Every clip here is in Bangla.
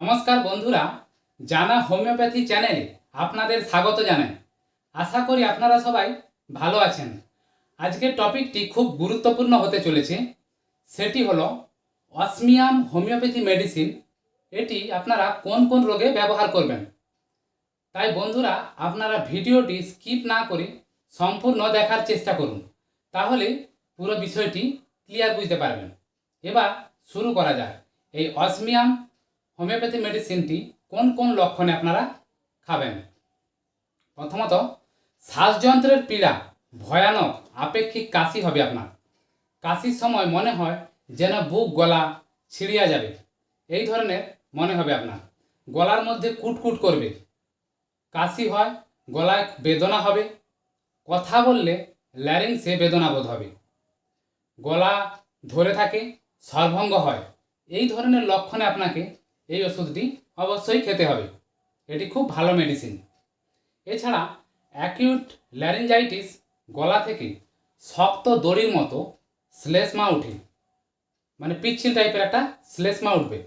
নমস্কার বন্ধুরা, জানা হোমিওপ্যাথি চ্যানেলে আপনাদের স্বাগত জানাই। আশা করি আপনারা সবাই ভালো আছেন। আজকের টপিকটি খুব গুরুত্বপূর্ণ হতে চলেছে। সেটি হলো অসমিয়াম হোমিওপ্যাথি মেডিসিন। এটি আপনারা কোন কোন রোগে ব্যবহার করবেন? তাই বন্ধুরা, আপনারা ভিডিওটি স্কিপ না করে সম্পূর্ণ দেখার চেষ্টা করুন। তাহলে পুরো বিষয়টি ক্লিয়ার বুঝতে পারবেন। এবার শুরু করা যাক। এই অসমিয়াম হোমিওপ্যাথি মেডিসিনটি কোন কোন লক্ষণে আপনারা খাবেন? প্রথমত, শ্বাসযন্ত্রের পীড়া ভয়ানক, আপেক্ষিক কাশি হবে আপনার। কাশির সময় মনে হয় যেন বুক, গলা ছিড়িয়া যাবে। এই ধরনের মনে হবে আপনার। গলার মধ্যে কুটকুট করবে। কাশি হয়, গলায় বেদনা হবে। কথা বললে ল্যারিংসে বেদনা বোধ হবে। গলা ধরে থাকে, সর্বঙ্গ হয়। এই ধরনের লক্ষণে আপনাকে এই ওষুধটি অবশ্যই খেতে হবে। এটি খুব ভালো মেডিসিন এছাড়া অ্যাকিউট ল্যারিঞ্জাইটিস গলা থেকে শক্ত দড়ির মতো শ্লেষ্মা উঠে। মানে পিচ্ছিল টাইপের একটা শ্লেষ্মা উঠবে।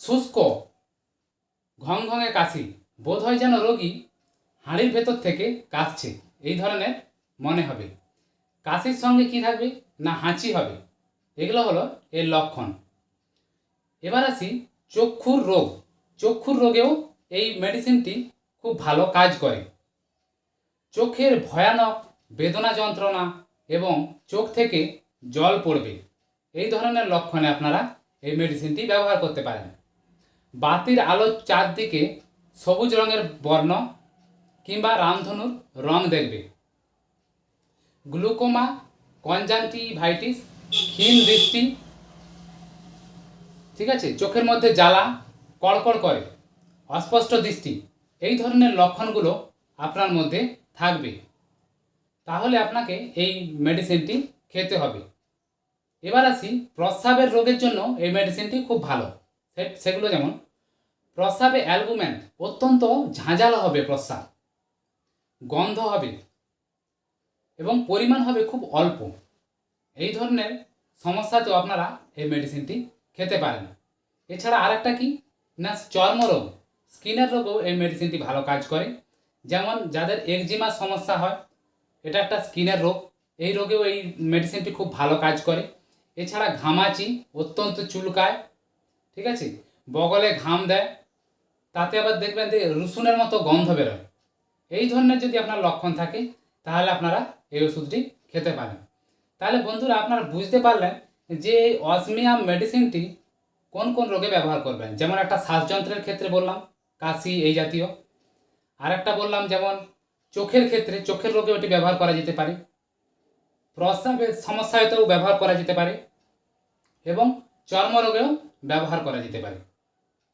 শুষ্ক ঘং ঘঙে কাশি বোধ হয় যেন রোগী হাঁড়ির ভেতর থেকে কাশছে এই ধরনের মনে হবে। কাশির সঙ্গে কি থাকবে না হাঁচি হবে? এগুলো হলো এর লক্ষণ। এবার আসি চক্ষুর রোগ। চক্ষুর রোগেও এই মেডিসিনটি খুব ভালো কাজ করে। চোখের ভয়ানক বেদনা যন্ত্রণা এবং চোখ থেকে জল পড়বে। এই ধরনের লক্ষণে আপনারা এই মেডিসিনটি ব্যবহার করতে পারেন। বাতির আলোর চারদিকে সবুজ রঙের বর্ণ কিংবা রামধনুর রং দেখবে। গ্লুকোমা, কনজাংটিভাইটিস, ক্ষীণ দৃষ্টি ঠিক আছে? চোখের মধ্যে জ্বালা, কড়কড় করে, অস্পষ্ট দৃষ্টি, এই ধরনের লক্ষণগুলো আপনার মধ্যে থাকবে। তাহলে আপনাকে এই মেডিসিনটি খেতে হবে। এবার আসি প্রস্রাবের রোগের জন্য এই মেডিসিনটি খুব ভালো। সেগুলো যেমন, প্রস্রাবে অ্যালবুমেন অত্যন্ত ঝাঁঝালো হবে প্রস্রাব। গন্ধ হবে এবং পরিমাণ হবে খুব অল্প। এই ধরনের সমস্যাতেও আপনারা এই মেডিসিনটি খেতে পারেন। এছাড়া আরেকটা কি? না, চর্মরোগ। স্কিনের রোগও এই মেডিসিনটি ভালো কাজ করে। যেমন যাদের একজিমার সমস্যা হয়, এটা একটা স্কিনের রোগ। এই রোগেও এই মেডিসিনটি খুব ভালো কাজ করে। এছাড়া ঘামাচি অত্যন্ত চুলকায়, ঠিক আছে? বগলে ঘাম দেয়। তাতে আবার দেখবেন যে রসুনের মতো গন্ধ বেরোয়। এই ধরনের যদি আপনার লক্ষণ থাকে, তাহলে আপনারা এই ওষুধটি খেতে পারেন। তাহলে বন্ধুরা, আপনারা বুঝতে পারলেন যে অসমিয়াম মেডিসিনটি কোন কোন রোগে ব্যবহার করবেন? যেমন একটা শ্বাসযন্ত্রের ক্ষেত্রে বললাম, কাশি এই জাতীয়। আরেকটা বললাম, যেমন চোখের ক্ষেত্রে চোখের রোগে ওটি ব্যবহার করা যেতে পারে। প্রস্রাবের সমস্যাতেও ব্যবহার করা যেতে পারে এবং চর্মরোগেও ব্যবহার করা যেতে পারে।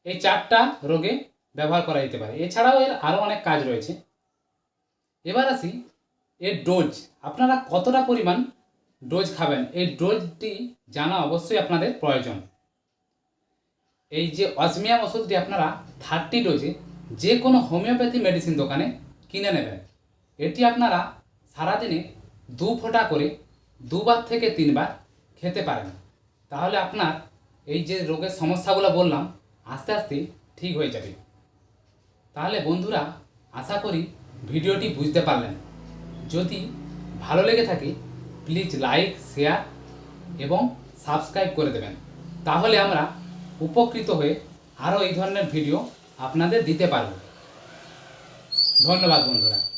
এই চারটা রোগে ব্যবহার করা যেতে পারে। এছাড়াও এর আরও অনেক কাজ রয়েছে। এবার আসি এর ডোজ। আপনারা কতটা পরিমাণ ডোজ খাবেন। এই ডোজটি জানা অবশ্যই আপনাদের প্রয়োজন। এই যে অসমিয়াম ওষুধটি আপনারা থার্টি ডোজে যে কোনো হোমিওপ্যাথি মেডিসিন দোকানে কিনে নেবেন। এটি আপনারা সারাদিনে দু ফোঁটা করে দুবার থেকে তিনবার খেতে পারেন। তাহলে আপনার এই যে রোগের সমস্যাগুলো বললাম, আস্তে আস্তে ঠিক হয়ে যাবে। তাহলে বন্ধুরা, আশা করি ভিডিওটি বুঝতে পারলেন। যদি ভালো লেগে থাকে প্লিজ লাইক, শেয়ার এবং সাবস্ক্রাইব করে দেবেন। তাহলে আমরা উপকৃত হয়ে আরও এই ধরনের ভিডিও আপনাদের দিতে পারব। ধন্যবাদ বন্ধুরা।